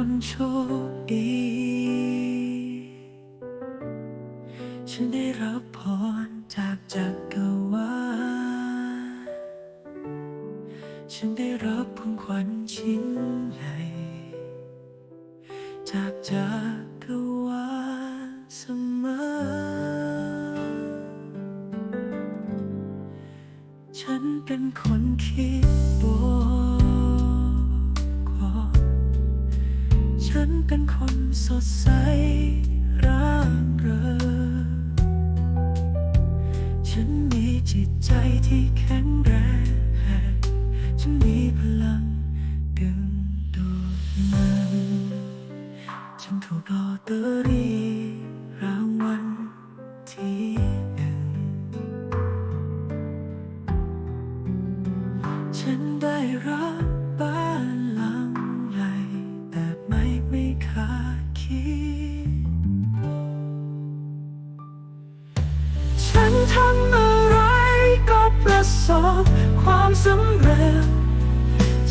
คนโชคดี ฉันได้รับพรจากจักรวาลฉันได้รับของขวัญชิ้นใหญ่จากจักรวาลเสมอ ฉันเป็นคนคิดบว เป็นคนสดใสร่างเริงฉันมีจิตใจที่แข็งแรง ฉันมีพลังดึงดูดมันฉันถูกลอตเตอรี่รางวัลที่หนึ่ง ฉันได้รับบ้าน ทำอะไรก็ประสบความสำเร็จ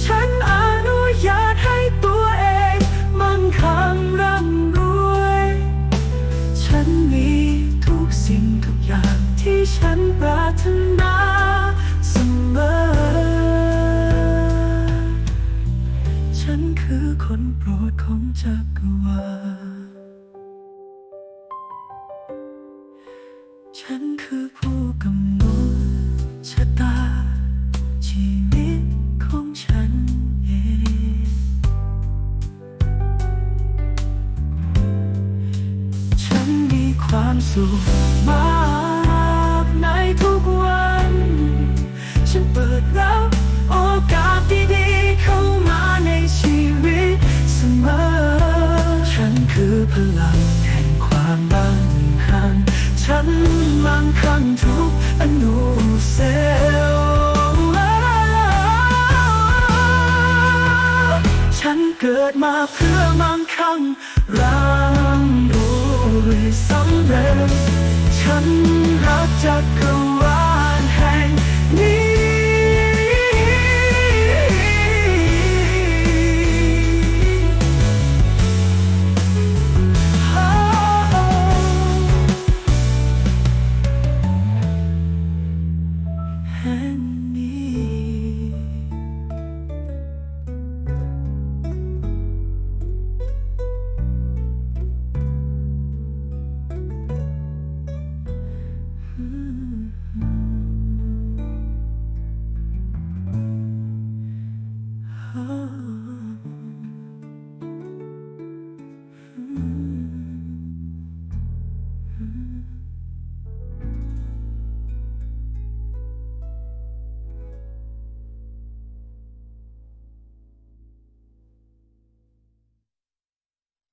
ฉันอนุญาตให้ตัวเองมั่งคั่งร่ำรวย ฉันมีทุกสิ่งทุกอย่างที่ฉันปรารถนาเสมอ ฉันคือคนโปรดของจักรวาล ความสุขมากในทุกวัน ฉันเปิดรับโอกาสดีๆเข้ามาในชีวิตเสมอ ฉันคือพลังแห่งความมั่งคั่งฉันมั่งคั่งทุกอนุเซลฉันเกิดมาเพื่อมั่งคั่งร่ำ รวยสำเร็จฉันรักจักร 음. 음.